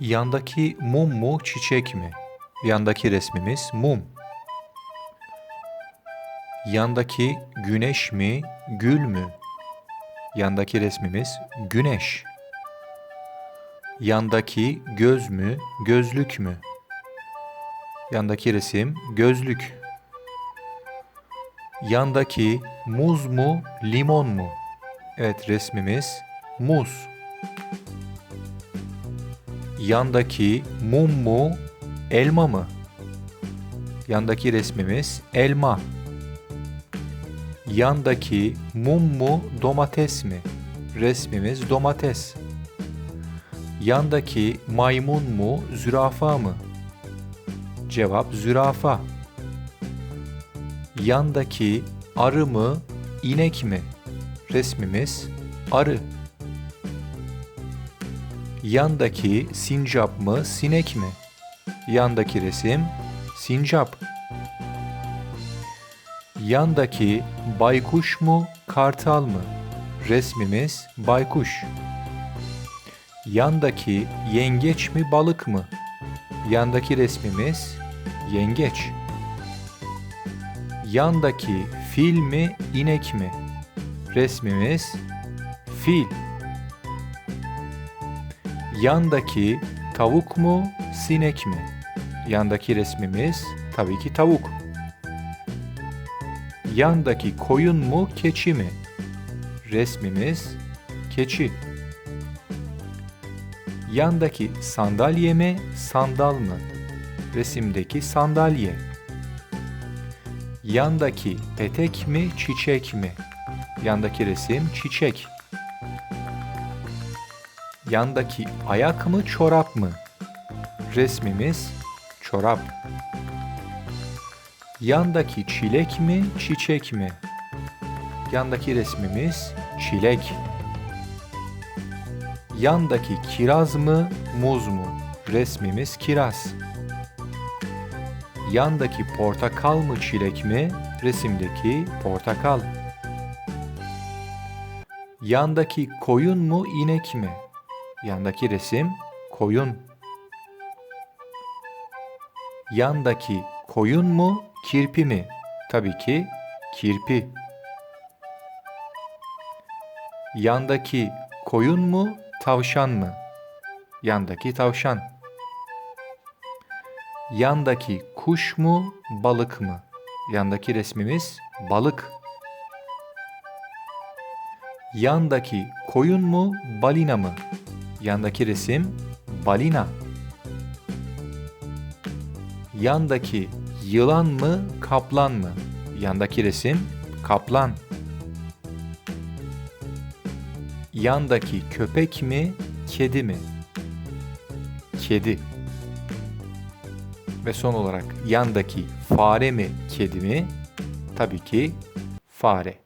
Yandaki mum mu çiçek mi? Yandaki resmimiz mum. Yandaki güneş mi gül mü? Yandaki resmimiz güneş. Yandaki göz mü gözlük mü? Yandaki resim gözlük. Yandaki muz mu limon mu? Evet resmimiz muz. Yandaki mum mu elma mı? Yandaki resmimiz elma. Yandaki mum mu domates mi? Resmimiz domates. Yandaki maymun mu zürafa mı? Cevap zürafa. Yandaki arı mı inek mi? Resmimiz arı. Yandaki sincap mı sinek mi? Yandaki resim sincap. Yandaki baykuş mu kartal mı? Resmimiz baykuş. Yandaki yengeç mi balık mı? Yandaki resmimiz yengeç. Yandaki fil mi inek mi? Resmimiz fil. Yandaki tavuk mu sinek mi? Yandaki resmimiz tabii ki tavuk. Yandaki koyun mu keçi mi? Resmimiz keçi. Yandaki sandalye mi sandal mı? Resimdeki sandalye. Yandaki petek mi çiçek mi? Yandaki resim çiçek. Yandaki ayak mı çorap mı? Resmimiz çorap. Yandaki çilek mi çiçek mi? Yandaki resmimiz çilek. Yandaki kiraz mı muz mu? Resmimiz kiraz. Yandaki portakal mı çilek mi? Resimdeki portakal. Yandaki koyun mu inek mi? Yandaki resim koyun. Yandaki koyun mu kirpi mi? Tabii ki kirpi. Yandaki koyun mu tavşan mı? Yandaki tavşan. Yandaki kuş mu balık mı? Yandaki resmimiz balık. Yandaki koyun mu balina mı? Yandaki resim balina. Yandaki yılan mı kaplan mı? Yandaki resim kaplan. Yandaki köpek mi kedi mi? Kedi. Ve son olarak yandaki fare mi kedi mi? Tabii ki fare.